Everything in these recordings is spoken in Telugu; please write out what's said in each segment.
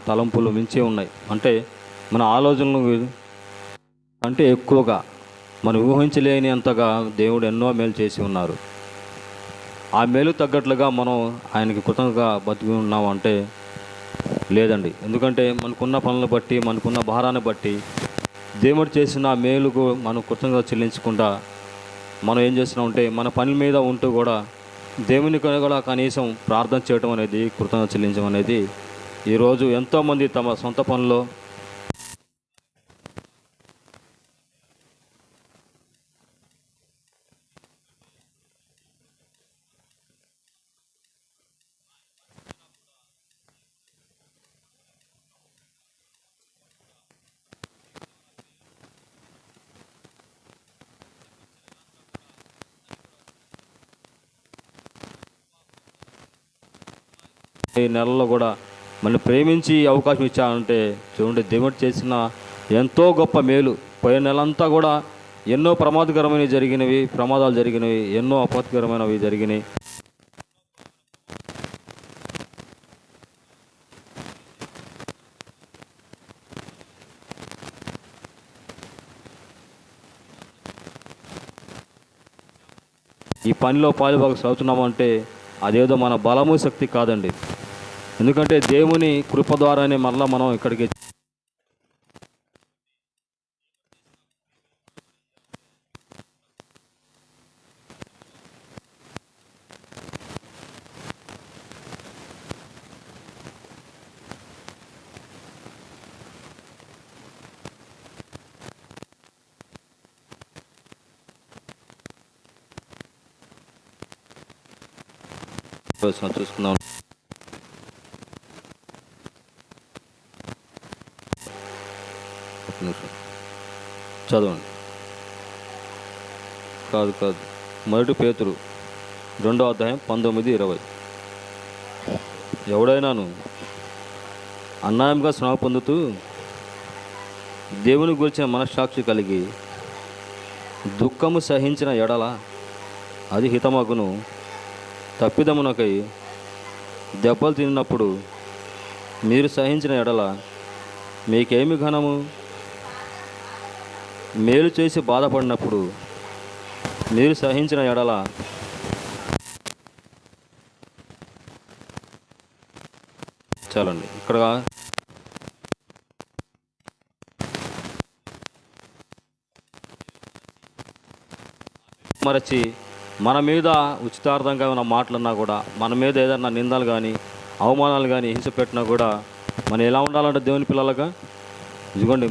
తలంపులు మించి ఉన్నాయి. అంటే మన ఆలోచనలు అంటే ఎక్కువగా మనం ఊహించలేని అంతగా దేవుడు ఎన్నో మేలు చేసి ఉన్నారు. ఆ మేలు తగ్గట్లుగా మనం ఆయనకి కృతజ్ఞతగా బతికి ఉన్నామంటే లేదండి. ఎందుకంటే మనకున్న పనులను బట్టి మనకున్న భారాన్ని బట్టి దేవుడు చేసిన మేలుకు మనం కృతజ్ఞత చెల్లించకుండా మనం ఏం చేస్తున్నాం అంటే మన పని మీద ఉంటూ కూడా దేవునికి కూడా కనీసం ప్రార్థన చేయడం అనేది కృతజ్ఞత చెల్లించడం అనేది ఈరోజు ఎంతోమంది తమ సొంత పనుల్లో ఈ నెలలో కూడా మన ప్రేమించి అవకాశం ఇచ్చానంటే చూడండి దేవుడు చేసిన ఎంతో గొప్ప మేలు. పోయిన నెలంతా కూడా ఎన్నో ప్రమాదకరమైనవి జరిగినవి ప్రమాదాలు జరిగినవి ఎన్నో అపత్కరమైనవి జరిగినాయి ఈ పనిలో పాలుభాగం చదువుతున్నామంటే అదేదో మన బలము శక్తి కాదండి. ఎందుకంటే దేవుని కృప ద్వారానే మరలా మనం ఇక్కడికి వచ్చిన చూసుకుందాం ఒక నిమిషం చదవండి. కాదు కాదు. మొదటి పేతురు రెండో అధ్యాయం పంతొమ్మిది ఇరవై. ఎవడైనాను అన్నాయంగా శ్రమ పొందుతూ దేవుని గురించిన మనస్సాక్షి కలిగి దుఃఖము సహించిన ఎడల అది హితమగును. తప్పిదమునకై దెబ్బలు తిన్నప్పుడు మీరు సహించిన ఎడల మీకేమి ఘనము? మేలు చేసి బాధపడినప్పుడు మీరు సహించిన ఎడల చాలండి. ఇక్కడ మరచి మన మీద ఉచితార్థంగా ఉన్న మాటలన్నా కూడా మన మీద ఏదన్నా నిందలు కానీ అవమానాలు కానీ హింస పెట్టినా కూడా మనం ఎలా ఉండాలంటే దేవుని పిల్లలుగా? ఇదిగోండి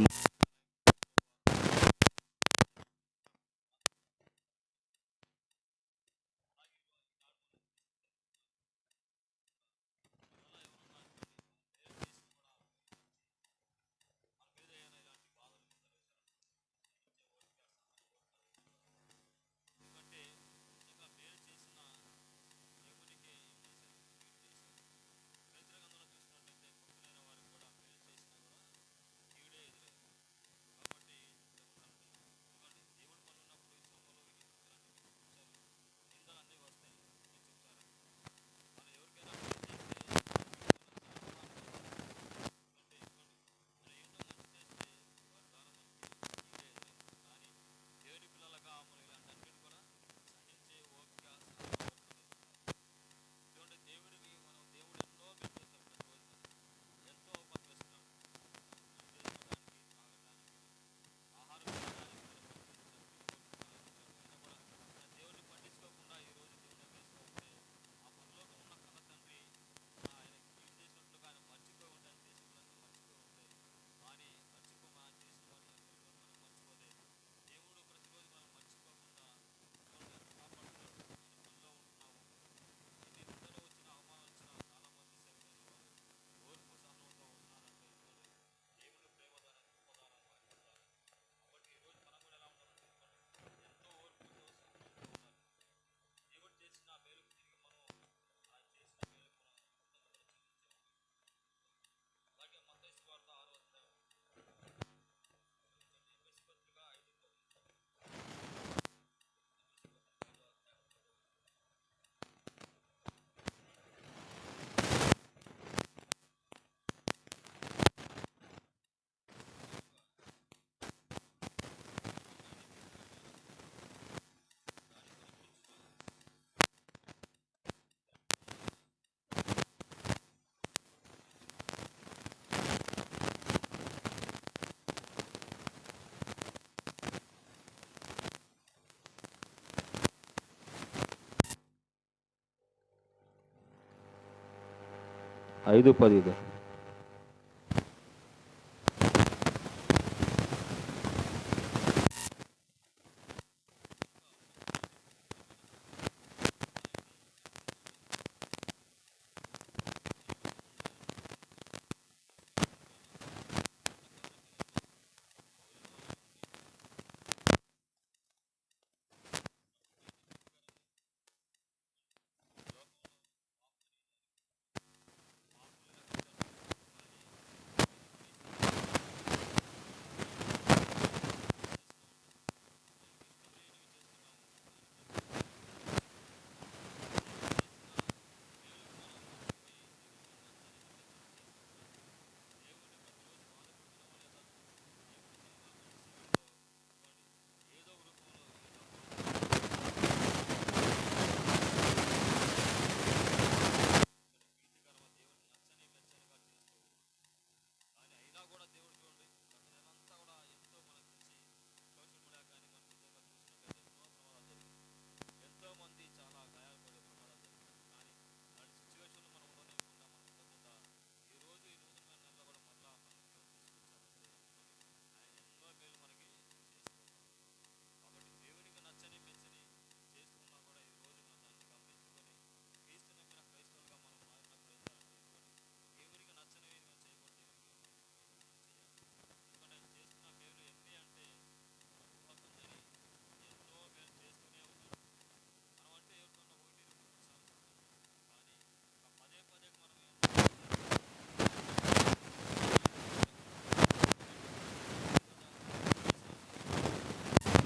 ఐదు పది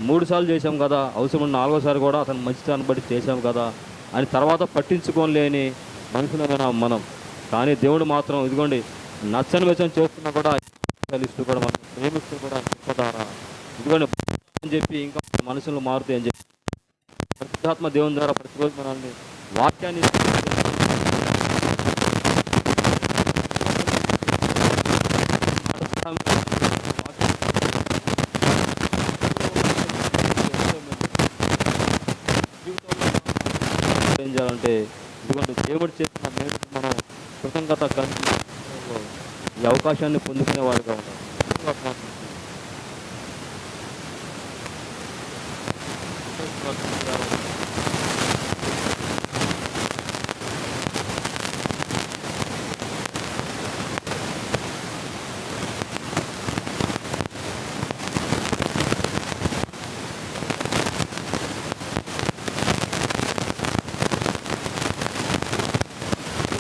మూడు సార్లు చేశాం కదా అవసరం నాలుగోసారి కూడా అతను మంచితనాన్ని బట్టి చేశాం కదా అని తర్వాత పట్టించుకోలేని మనుషులమైన మనం. కానీ దేవుడు మాత్రం ఇదిగోండి నచ్చని విషయం చేస్తున్నా కూడా ఇస్తూ కూడా మనం ప్రేమిస్తూ కూడా కృపధార ఇదిగోండి అని చెప్పి ఇంకా మనుషులు మారుతాయి అని చెప్పి. పరిశుద్ధాత్మ దేవుని ద్వారా ప్రతిరోజు మనల్ని వాక్యాన్ని ఏం చేయాలంటే ఇదిగోండి దేవుడు చేసిన మేలు మనం కృతజ్ఞత కలిగి ఈ అవకాశాన్ని పొందుకునే ఉన్నాడు ఉండాలి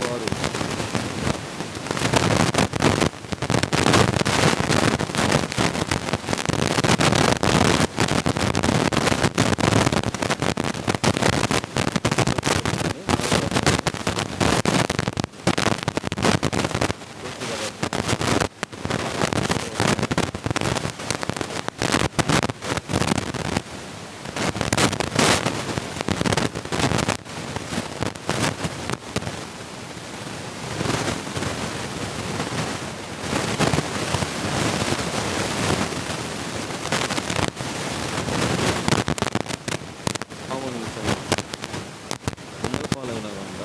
వారు మామూలు విషయం సందర్భాలైన కనుక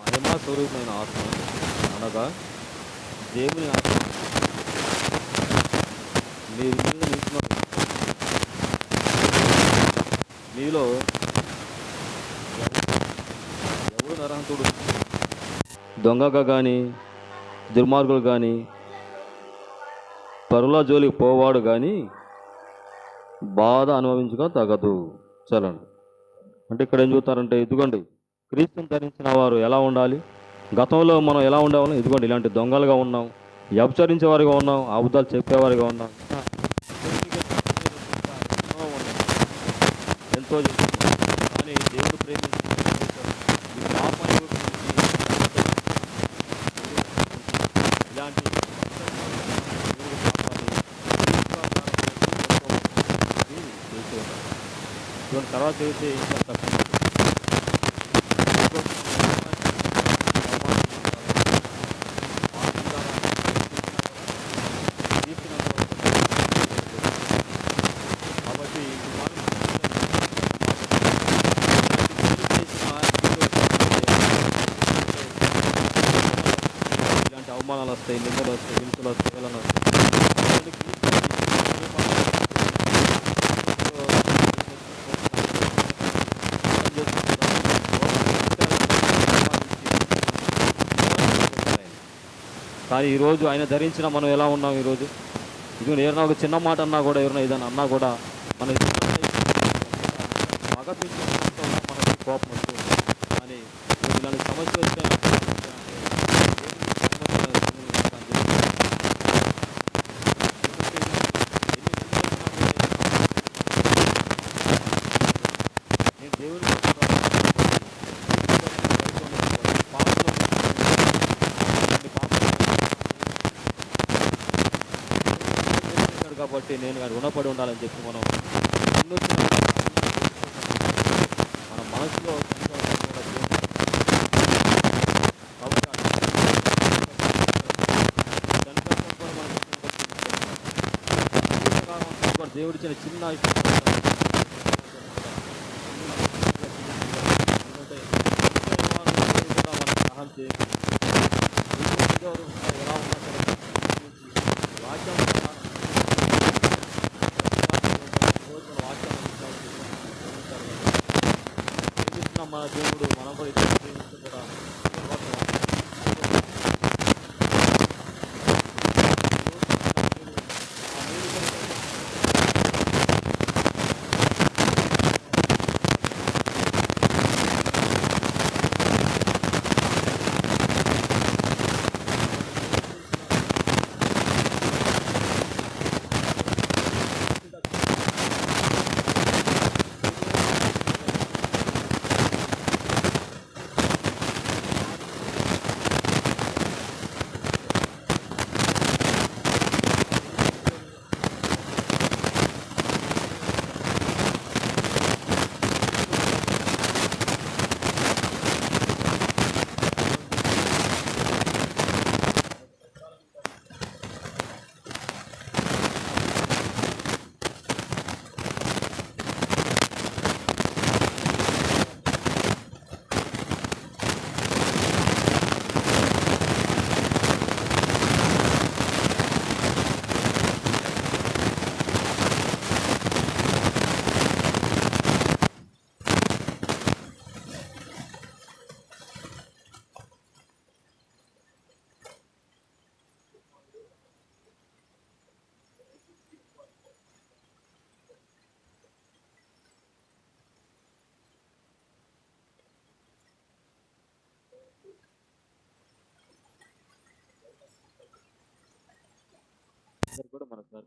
మహిమా స్వరూపమైన ఆత్మ అనగా దేవుని ఆత్మ మీరు మీద నిలుచున్నారు మీలో ఎవ- భగవంతుడు. దొంగగా కానీ దుర్మార్గులు కానీ పరుల జోలికి పోవాడు కానీ బాధ అనుభవించక తగదు. చలండి అంటే ఇక్కడ ఏం చూస్తారంటే ఇదిగోండి క్రీస్తుని ధరించిన వారు ఎలా ఉండాలి? గతంలో మనం ఎలా ఉండేవాళ్ళం? ఇదిగోండి ఇలాంటి దొంగలుగా ఉన్నాం వ్యభిచరించే వారిగా ఉన్నాం అబద్ధాలు చెప్పేవారిగా ఉన్నాం. ఎంతో కానీ దేవుడు ప్రేమించి ఈ పాపాన్ని విడిచి ఇలాంటి దేవుడి పాపాన్ని చేసి ఉన్నారు ఇటువంటి తర్వాత చేస్తే ఇంకా తప్పు కాబట్టి కానీ ఈరోజు ఆయన ధరించిన మనం ఎలా ఉన్నాం ఈరోజు ఇది ఏదైనా ఒక చిన్న మాట అన్నా కూడా ఎవరైనా ఏదైనా అన్నా కూడా మన మగ మనకి కోపం వస్తుంది. కానీ ఇలాంటి సమస్య వచ్చే నేను దేవుని చేశాడు కాబట్టి నేను కానీ రుణపడి ఉండాలని చెప్పి మనం మన మనసులో దేవుడి చిన్న చిన్న సహాయం చేయండి అందరు కూడా మన సార్